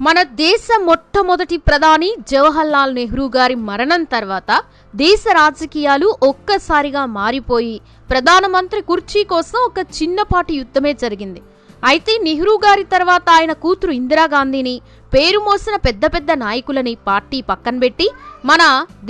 మన దేశ మొట్టమొదటి ప్రధాని జవహర్లాల్ నెహ్రూ గారి మరణం తర్వాత దేశ రాజకీయాలు ఒక్కసారిగా మారిపోయి ప్రధానమంత్రి కుర్చీ కోసం ఒక చిన్నపాటి యుద్ధమే జరిగింది. అయితే నెహ్రూ గారి తర్వాత ఆయన కూతురు ఇందిరాగాంధీని పేరు మోసిన పెద్ద పెద్ద నాయకులని పార్టీ పక్కన పెట్టి మన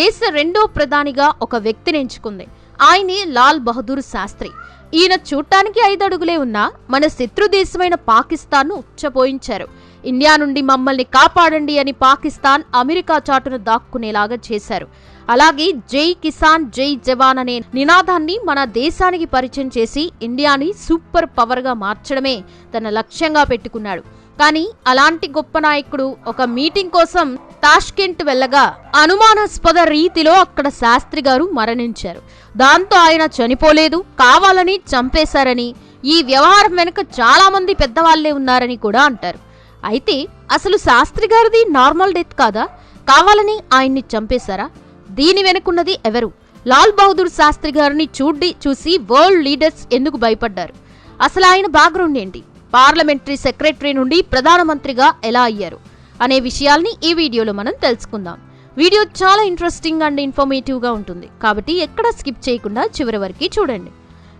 దేశ రెండో ప్రధానిగా ఒక వ్యక్తిని ఎంచుకుంది. ఆయనే లాల్ బహదూర్ శాస్త్రి. ఈయన చూడటానికి ఐదు అడుగులే ఉన్నా మన శత్రు దేశమైన పాకిస్తాన్ను ఉచ్చపోయించారు ఇండియా నుండి మమ్మల్ని కాపాడండి అని పాకిస్తాన్ అమెరికా చాటును దాక్కునేలాగా చేశారు. అలాగే జై కిసాన్ జై జవాన్ అనే నినాదాన్ని మన దేశానికి పరిచయం చేసి ఇండియాని సూపర్ పవర్గా మార్చడమే తన లక్ష్యంగా పెట్టుకున్నాడు. కానీ అలాంటి గొప్ప నాయకుడు ఒక మీటింగ్ కోసం తాష్కెంట్ వెళ్ళగా అనుమానాస్పద రీతిలో అక్కడ శాస్త్రి గారు మరణించారు. దాంతో ఆయన చనిపోలేదు కావాలని చంపేశారని ఈ వ్యవహారం వెనుక చాలా మంది పెద్దవాళ్ళే ఉన్నారని కూడా అంటారు. అయితే అసలు శాస్త్రి గారిది నార్మల్ డెత్ కాదా? కావాలని ఆయన్ని చంపేశారా? దీని వెనుకున్నది ఎవరు? లాల్ బహదూర్ శాస్త్రి గారిని చూడ్డి చూసి వరల్డ్ లీడర్స్ ఎందుకు భయపడ్డారు? అసలు ఆయన బ్యాక్గ్రౌండ్ ఏంటి? పార్లమెంటరీ సెక్రటరీ నుండి ప్రధానమంత్రిగా ఎలా అయ్యారు? అనే విషయాల్ని ఈ వీడియోలో మనం తెలుసుకుందాం. వీడియో చాలా ఇంట్రెస్టింగ్ అండ్ ఇన్ఫర్మేటివ్గా ఉంటుంది. కాబట్టి ఎక్కడ స్కిప్ చేయకుండా చివరి వరకు చూడండి.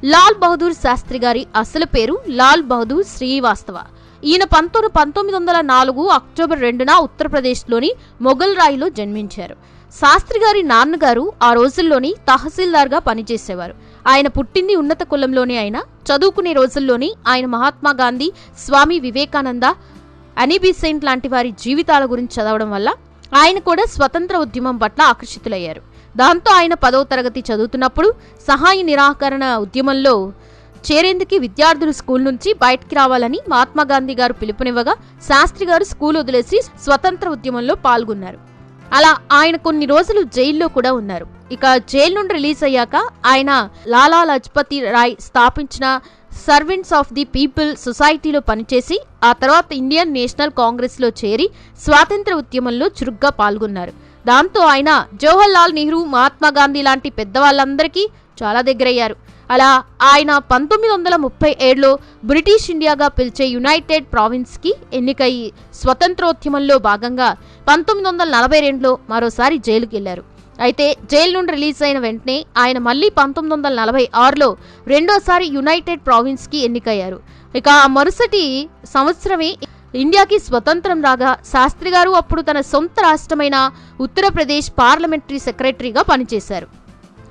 లాల్ బహదూర్ శాస్త్రి గారి అసలు పేరు లాల్ బహదూర్ శ్రీవాస్తవ. ఈయన పంతొమ్మిది పంతొమ్మిది వందల నాలుగు అక్టోబర్ రెండున ఉత్తరప్రదేశ్లోని మొఘల్ రాయిలో జన్మించారు. శాస్త్రి గారి నాన్నగారు ఆ రోజుల్లోని తహసీల్దార్గా పనిచేసేవారు. ఆయన పుట్టింది ఉన్నత కులంలోనే అయినా చదువుకునే రోజుల్లోని ఆయన మహాత్మా గాంధీ స్వామి వివేకానంద అనిబిసెంట్ లాంటి వారి జీవితాల గురించి చదవడం వల్ల ఆయన కూడా స్వతంత్ర ఉద్యమం పట్ల ఆకర్షితులయ్యారు. దాంతో ఆయన పదవ తరగతి చదువుతున్నప్పుడు సహాయ నిరాకరణ ఉద్యమంలో చేరేందుకు విద్యార్థులు స్కూల్ నుంచి బయటికి రావాలని మహాత్మాగాంధీ గారు పిలుపునివ్వగా శాస్త్రి గారు స్కూల్ వదిలేసి స్వతంత్ర ఉద్యమంలో పాల్గొన్నారు. అలా ఆయన కొన్ని రోజులు జైల్లో కూడా ఉన్నారు. ఇక జైలు నుండి రిలీజ్ అయ్యాక ఆయన లాలా లజపతి రాయ్ స్థాపించిన సర్వెంట్స్ ఆఫ్ ది పీపుల్ సొసైటీలో పనిచేసి ఆ తర్వాత ఇండియన్ నేషనల్ కాంగ్రెస్లో చేరి స్వాతంత్ర ఉద్యమంలో చురుగ్గా పాల్గొన్నారు. దాంతో ఆయన జవహర్లాల్ నెహ్రూ మహాత్మా గాంధీ లాంటి పెద్దవాళ్ళందరికీ చాలా దగ్గరయ్యారు. అలా ఆయన పంతొమ్మిది వందల ముప్పై ఏడులో బ్రిటిష్ ఇండియాగా పిలిచే యునైటెడ్ ప్రావిన్స్కి ఎన్నికయ్యి స్వతంత్రోద్యమంలో భాగంగా పంతొమ్మిది వందల నలభై రెండులో మరోసారి జైలుకి వెళ్ళారు అయితే జైలు నుండి రిలీజ్ అయిన వెంటనే ఆయన మళ్ళీ పంతొమ్మిది వందల నలభై ఆరులో రెండోసారి యునైటెడ్ ప్రావిన్స్కి ఎన్నికయ్యారు. ఇక ఆ మరుసటి సంవత్సరమే ఇండియాకి స్వతంత్రం రాగా శాస్త్రి గారు అప్పుడు తన సొంత రాష్ట్రమైన ఉత్తరప్రదేశ్ పార్లమెంటరీ సెక్రటరీగా పనిచేశారు.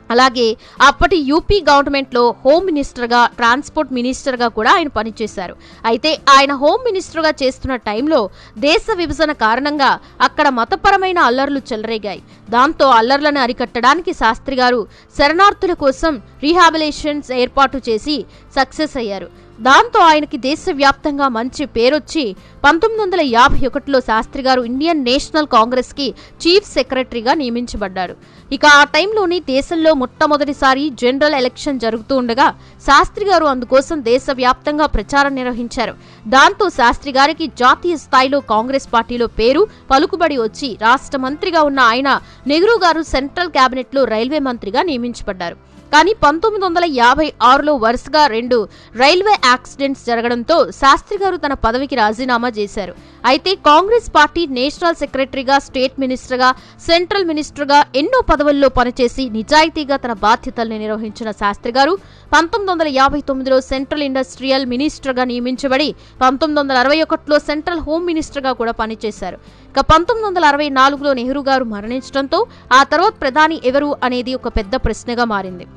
అలాగే అప్పటి యూపీ గవర్నమెంట్లో హోమ్ మినిస్టర్గా ట్రాన్స్పోర్ట్ మినిస్టర్గా కూడా ఆయన పనిచేశారు. అయితే ఆయన హోమ్ మినిస్టర్గా చేస్తున్న టైంలో దేశ విభజన కారణంగా అక్కడ మతపరమైన అల్లర్లు చెలరేగాయి. దాంతో అల్లర్లను అరికట్టడానికి శాస్త్రి గారు శరణార్థుల కోసం రీహాబిలేషన్స్ ఏర్పాటు చేసి సక్సెస్ అయ్యారు. దాంతో ఆయనకి దేశవ్యాప్తంగా మంచి పేరొచ్చి పంతొమ్మిది వందల యాభై ఒకటిలో శాస్త్రి గారు ఇండియన్ నేషనల్ కాంగ్రెస్కి చీఫ్ సెక్రటరీగా నియమించబడ్డారు. ఇక ఆ టైంలోని దేశంలో మొట్టమొదటిసారి జనరల్ ఎలక్షన్ జరుగుతూ ఉండగా శాస్త్రి గారు అందుకోసం దేశవ్యాప్తంగా ప్రచారం నిర్వహించారు. దాంతో శాస్త్రి గారికి జాతీయ స్థాయిలో కాంగ్రెస్ పార్టీలో పేరు పలుకుబడి వచ్చి రాష్ట్ర మంత్రిగా ఉన్న ఆయన నెహ్రూ గారు సెంట్రల్ కేబినెట్లో రైల్వే మంత్రిగా నియమించబడ్డారు. కానీ పంతొమ్మిది వందల యాభై ఆరులో వరుసగా రెండు రైల్వే యాక్సిడెంట్స్ జరగడంతో శాస్త్రి గారు తన పదవికి రాజీనామా చేశారు. అయితే కాంగ్రెస్ పార్టీ నేషనల్ సెక్రటరీగా స్టేట్ మినిస్టర్గా సెంట్రల్ మినిస్టర్గా ఎన్నో పదవుల్లో పనిచేసి నిజాయితీగా తన బాధ్యతల్ని నిర్వహించిన శాస్త్రి గారు పంతొమ్మిది వందల యాభై తొమ్మిదిలో సెంట్రల్ ఇండస్ట్రియల్ మినిస్టర్గా నియమించబడి పంతొమ్మిది వందల అరవై ఒకటిలో సెంట్రల్ హోమ్ మినిస్టర్గా కూడా పనిచేశారు. ఇక పంతొమ్మిది వందల అరవై నాలుగులో నెహ్రూ గారు మరణించడంతో ఆ తర్వాత ప్రధాని ఎవరు అనేది ఒక పెద్ద ప్రశ్నగా మారింది.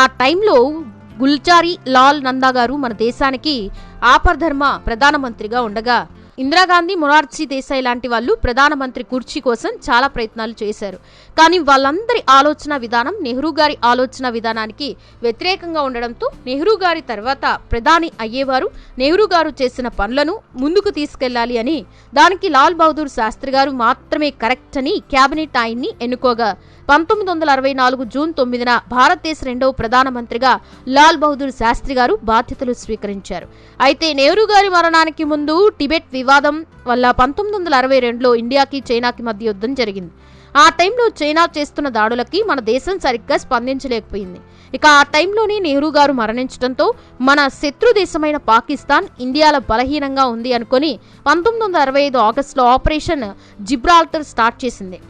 ఆ టైంలో గుల్జారీ లాల్ నందా గారు మన దేశానికి ఆపర్ధర్మ ప్రధానమంత్రిగా ఉండగా ఇందిరాగాంధీ మొరార్జీ దేశాయ్ లాంటి వాళ్ళు ప్రధానమంత్రి కుర్చీ కోసం చాలా ప్రయత్నాలు చేశారు. కానీ వాళ్ళందరి ఆలోచన విధానం నెహ్రూ గారి ఆలోచన విధానానికి వ్యతిరేకంగా ఉండడంతో నెహ్రూ గారి తర్వాత ప్రధాని అయ్యేవారు నెహ్రూ గారు చేసిన పనులను ముందుకు తీసుకెళ్ళాలి అని దానికి లాల్ బహదూర్ శాస్త్రి గారు మాత్రమే కరెక్ట్ అని కేబినెట్ ఆయన్ని ఎన్నుకోగా. పంతొమ్మిది వందల అరవై నాలుగు జూన్ తొమ్మిదిన భారతదేశ రెండవ ప్రధానమంత్రిగా లాల్ బహదూర్ శాస్త్రి గారు బాధ్యతలు స్వీకరించారు. అయితే నెహ్రూ గారి మరణానికి ముందు టిబెట్ వివాదం వల్ల పంతొమ్మిది వందల అరవై రెండులో ఇండియాకి చైనాకి మధ్య యుద్ధం జరిగింది. ఆ టైంలో చైనా చేస్తున్న దాడులకి మన దేశం సరిగ్గా స్పందించలేకపోయింది. ఇక ఆ టైంలోనే నెహ్రూ గారు మరణించడంతో మన శత్రు దేశమైన పాకిస్తాన్ ఇండియాలో బలహీనంగా ఉంది అనుకొని పంతొమ్మిది వందల అరవై ఐదు ఆగస్టులో ఆపరేషన్ జిబ్రాల్టర్ స్టార్ట్ చేసింది.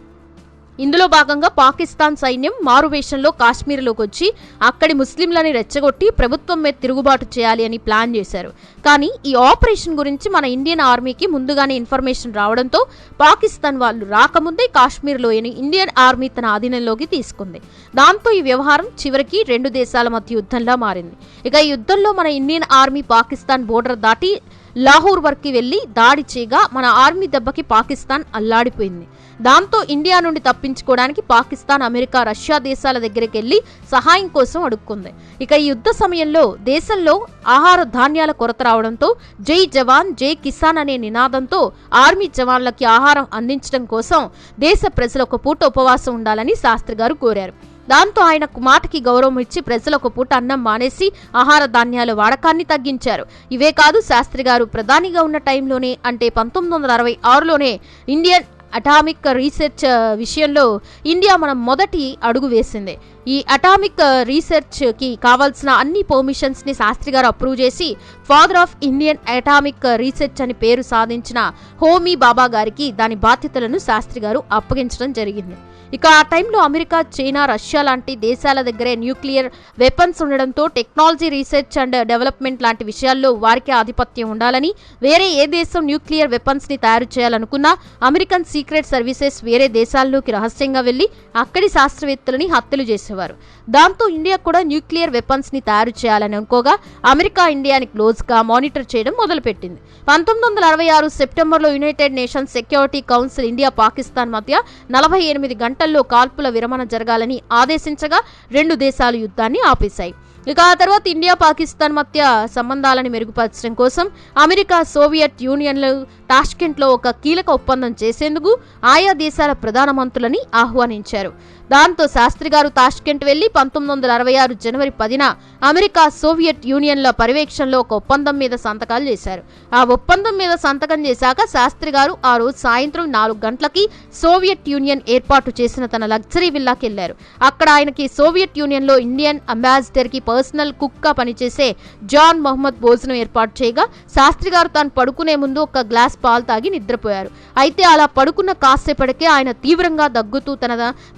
ఇందులో భాగంగా పాకిస్తాన్ సైన్యం మారువేషంలో కాశ్మీర్లోకి వచ్చి అక్కడి ముస్లింలని రెచ్చగొట్టి ప్రభుత్వం మీద తిరుగుబాటు చేయాలి అని ప్లాన్ చేశారు. కానీ ఈ ఆపరేషన్ గురించి మన ఇండియన్ ఆర్మీకి ముందుగానే ఇన్ఫర్మేషన్ రావడంతో పాకిస్తాన్ వాళ్ళు రాకముందే కాశ్మీర్ లోయని ఇండియన్ ఆర్మీ తన ఆధీనంలోకి తీసుకుంది. దాంతో ఈ వ్యవహారం చివరికి రెండు దేశాల మధ్య యుద్ధంలా మారింది. ఇక ఈ యుద్ధంలో మన ఇండియన్ ఆర్మీ పాకిస్తాన్ బోర్డర్ దాటి లాహోర్ వరకు వెళ్ళి దాడి చేయగా మన ఆర్మీ దెబ్బకి పాకిస్తాన్ అల్లాడిపోయింది. దాంతో ఇండియా నుండి తప్పించుకోవడానికి పాకిస్తాన్ అమెరికా రష్యా దేశాల దగ్గరికి వెళ్ళి సహాయం కోసం అడుక్కుంది. ఇక ఈ యుద్ధ సమయంలో దేశంలో ఆహార ధాన్యాల కొరత రావడంతో జై జవాన్ జై కిసాన్ అనే నినాదంతో ఆర్మీ జవాన్లకి ఆహారం అందించడం కోసం దేశ ప్రజలు ఒక పూట ఉపవాసం ఉండాలని శాస్త్రి గారు కోరారు. దాంతో ఆయన మాటకి గౌరవం ఇచ్చి ప్రజలు ఒక పూట అన్నం మానేసి ఆహార ధాన్యాల వాడకాన్ని తగ్గించారు. ఇవే కాదు శాస్త్రి గారు ప్రధానిగా ఉన్న టైంలోనే అంటే పంతొమ్మిది వందల అరవై ఆరులోనే ఇండియన్ అటామిక్ రీసెర్చ్ విషయంలో ఇండియా మనం మొదటి అడుగు వేసింది. ఈ అటామిక్ రీసెర్చ్కి కావాల్సిన అన్ని పర్మిషన్స్ని శాస్త్రి గారు అప్రూవ్ చేసి father of Indian atomic research అని పేరు సాధించిన హోమీ బాబా గారికి దాని బాధ్యతలను శాస్త్రి గారు అప్పగించడం జరిగింది. ఇక ఆ టైంలో అమెరికా చైనా రష్యా లాంటి దేశాల దగ్గరే న్యూక్లియర్ వెపన్స్ ఉండడంతో టెక్నాలజీ రీసెర్చ్ అండ్ డెవలప్మెంట్ లాంటి విషయాల్లో వారికే ఆధిపత్యం ఉండాలని వేరే ఏ దేశం న్యూక్లియర్ వెపన్స్ని తయారు చేయాలనుకున్నా అమెరికన్ సీక్రెట్ సర్వీసెస్ వేరే దేశాల్లోకి రహస్యంగా వెళ్ళి అక్కడి శాస్త్రవేత్తలని హత్యలు చేసేవారు. దాంతో ఇండియా కూడా న్యూక్లియర్ వెపన్స్ని తయారు చేయాలని అనుకోగా అమెరికా ఇండియాని క్లోజ్గా మానిటర్ చేయడం మొదలుపెట్టింది. పంతొమ్మిది వందల అరవై ఆరు సెప్టెంబర్లో United Nations Security Council India Pakistan మధ్య నలభై ఎనిమిది గంటల్లో కాల్పుల విరమణ జరగాలని ఆదేశించగా రెండు దేశాలు యుద్ధాన్ని ఆపేశాయి. ఇక ఆ తర్వాత ఇండియా పాకిస్తాన్ మధ్య సంబంధాలను మెరుగుపరచడం కోసం అమెరికా సోవియట్ యూనియన్లు టాష్కెంట్లో ఒక కీలక ఒప్పందం చేసేందుకు ఆయా దేశాల ప్రధానమంత్రులని ఆహ్వానించారు. దాంతో శాస్త్రి గారు తాష్కెంట్ వెళ్ళి పంతొమ్మిది వందల అరవై ఆరు జనవరి పదిన అమెరికా సోవియట్ యూనియన్ల పర్యవేక్షణలో ఒక ఒప్పందం మీద సంతకాలు చేశారు. ఆ ఒప్పందం మీద సంతకం చేశాక శాస్త్రి గారు ఆ రోజు సాయంత్రం నాలుగు గంటలకి సోవియట్ యూనియన్ ఏర్పాటు చేసిన తన లగ్జరీ విల్లాకి వెళ్ళారు అక్కడ ఆయనకి సోవియట్ యూనియన్లో ఇండియన్ అంబాసిడర్కి పర్సనల్ కుక్గా పనిచేసే జాన్ మొహమ్మద్ భోజనం ఏర్పాటు చేయగా శాస్త్రి గారు తాను పడుకునే ముందు ఒక గ్లాస్ పాలు తాగి నిద్రపోయారు. అయితే అలా పడుకున్న కాసేపటికే ఆయన తీవ్రంగా దగ్గుతూ తన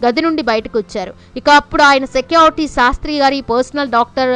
గది నుండి బయటకు వచ్చారు. ఇక అప్పుడు ఆయన సెక్యూరిటీ శాస్త్రి గారి పర్సనల్ డాక్టర్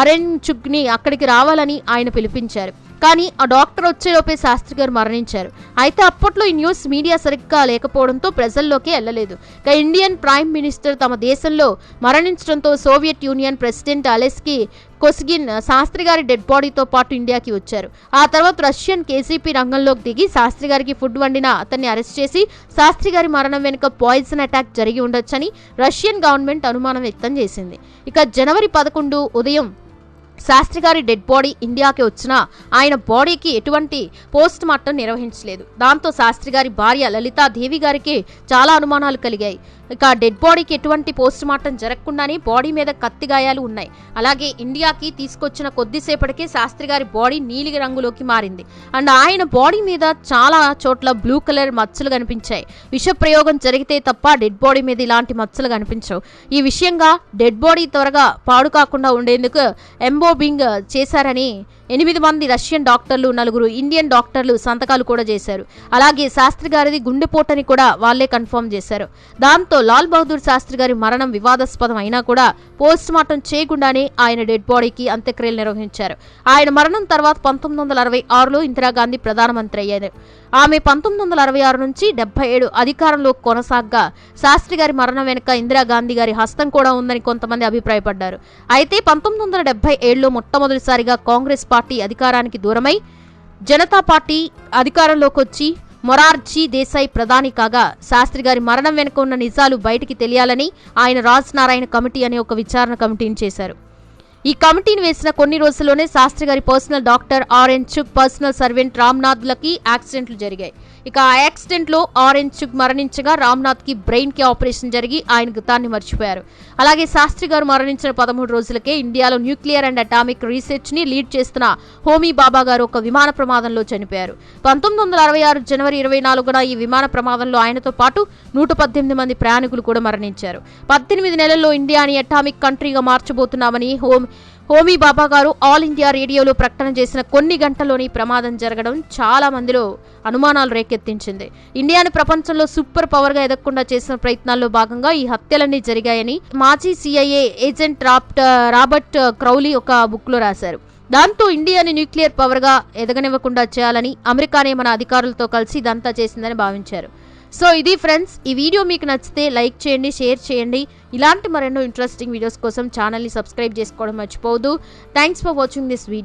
అరెన్ చుగ్ని అక్కడికి రావాలని ఆయన పిలిపించారు. కానీ ఆ డాక్టర్ వచ్చేలోపే శాస్త్రి గారు మరణించారు. అయితే అప్పట్లో ఈ న్యూస్ మీడియా సరిగ్గా లేకపోవడంతో ప్రజల్లోకి వెళ్ళలేదు ఇక ఇండియన్ ప్రైమ్ మినిస్టర్ తమ దేశంలో మరణించడంతో సోవియట్ యూనియన్ ప్రెసిడెంట్ అలెస్కి కొసిగిన్ శాస్త్రి గారి డెడ్ బాడీతో పాటు ఇండియాకి వచ్చారు. ఆ తర్వాత రష్యన్ కేసీపీ రంగంలోకి దిగి శాస్త్రి గారికి ఫుడ్ వండిన అతన్ని అరెస్ట్ చేసి శాస్త్రి గారి మరణం వెనుక పాయిజన్ అటాక్ జరిగి ఉండొచ్చని రష్యన్ గవర్నమెంట్ అనుమానం వ్యక్తం చేసింది. ఇక జనవరి పదకొండు ఉదయం శాస్త్రి గారి డెడ్ బాడీ ఇండియాకి వచ్చినా ఆయన బాడీకి ఎటువంటి పోస్ట్ మార్టం నిర్వహించలేదు. దాంతో శాస్త్రి గారి భార్య లలితా దేవి గారికి చాలా అనుమానాలు కలిగాయి. ఇక డెడ్ బాడీకి ఎటువంటి పోస్ట్ మార్టం జరగకుండానే బాడీ మీద కత్తి గాయాలు ఉన్నాయి. అలాగే ఇండియాకి తీసుకొచ్చిన కొద్దిసేపటికే శాస్త్రి గారి బాడీ నీలి రంగులోకి మారింది. అండ్ ఆయన బాడీ మీద చాలా చోట్ల బ్లూ కలర్ మచ్చలు కనిపించాయి. విష ప్రయోగం జరిగితే తప్ప డెడ్ బాడీ మీద ఇలాంటి మచ్చలు కనిపించవు. ఈ విషయంగా డెడ్ బాడీ త్వరగా పాడు కాకుండా ఉండేందుకు ఎంబోబింగ్ చేశారని ఎనిమిది మంది రష్యన్ డాక్టర్లు నలుగురు ఇండియన్ డాక్టర్లు సంతకాలు కూడా చేశారు. అలాగే శాస్త్రి గారిది గుండెపోటని కూడా వాళ్ళే కన్ఫర్మ్ చేశారు. దాంతో లాల్ బహదూర్ శాస్త్రి గారి మరణం వివాదాస్పదం అయినా కూడా పోస్ట్ మార్టం చేయకుండానే ఆయన డెడ్ బాడీకి అంత్యక్రియలు నిర్వహించారు. ఆయన మరణం తర్వాత పంతొమ్మిది వందల అరవై ఆరులో ఇందిరాగాంధీ ప్రధానమంత్రి అయ్యారు. ఆమె పంతొమ్మిది వందల అరవై ఆరు నుంచి డెబ్బై ఏడు అధికారంలో కొనసాగ్గా శాస్త్రి గారి మరణం వెనుక ఇందిరాగాంధీ గారి హస్తం కూడా ఉందని కొంతమంది అభిప్రాయపడ్డారు. అయితే పంతొమ్మిది వందల డెబ్బై ఏడులో మొట్టమొదటిసారిగా కాంగ్రెస్ పార్టీ అధికారానికి దూరమై జనతా పార్టీ అధికారంలోకి వచ్చి మొరార్జీ దేశాయ్ ప్రధాని కాగా శాస్త్రి గారి మరణం వెనుక ఉన్న నిజాలు బయటికి తెలియాలని ఆయన రాజ్ నారాయణ కమిటీ అనే ఒక విచారణ కమిటీని చేశారు. ఈ కమిటీని వేసిన కొన్ని రోజుల్లోనే శాస్త్రి గారి personal doctor R N Chugh personal servant రామ్నాథ్లకి యాక్సిడెంట్లు జరిగాయి. ఇక ఆ యాక్సిడెంట్లో ఆరెంజ్ మరణించగా రామ్నాథ్కి బ్రెయిన్కి ఆపరేషన్ జరిగి ఆయన గతాన్ని మర్చిపోయారు. అలాగే శాస్త్రి గారు మరణించిన పదమూడు రోజులకే ఇండియాలో న్యూక్లియర్ అండ్ అటామిక్ రీసెర్చ్ని లీడ్ చేస్తున్న హోమీ బాబా గారు ఒక విమాన ప్రమాదంలో చనిపోయారు. పంతొమ్మిది వందల అరవై ఆరు జనవరి ఇరవై నాలుగున ఈ విమాన ప్రమాదంలో ఆయనతో పాటు నూట పద్దెనిమిది మంది ప్రయాణికులు కూడా మరణించారు. పద్దెనిమిది నెలల్లో ఇండియాని అటామిక్ కంట్రీగా మార్చబోతున్నామని హోమ్ హోమీ బాబా గారు ఆల్ ఇండియా రేడియోలో ప్రకటన చేసిన కొన్ని గంటల్లోని ప్రమాదం జరగడం చాలా మందిలో అనుమానాలు రేకెత్తించింది. ఇండియాను ప్రపంచంలో సూపర్ పవర్గా ఎదగకుండా చేసిన ప్రయత్నాల్లో భాగంగా ఈ హత్యలన్నీ జరిగాయని మాజీ సిఐఏ ఏజెంట్ రాప్ట్ రాబర్ట్ క్రౌలీ ఒక బుక్లో రాశారు. దాంతో ఇండియాని న్యూక్లియర్ పవర్గా ఎదగనివ్వకుండా చేయాలని అమెరికానే మన అధికారులతో కలిసి ఇదంతా చేసిందని భావించారు. సో ఇది ఫ్రెండ్స్ ఈ వీడియో మీకు నచ్చితే లైక్ చేయండి షేర్ చేయండి. ఇలాంటి మరెన్నో ఇంట్రెస్టింగ్ వీడియోస్ కోసం ఛానల్ని సబ్స్క్రైబ్ చేసుకోవడం మర్చిపోవద్దు. Thanks for watching this video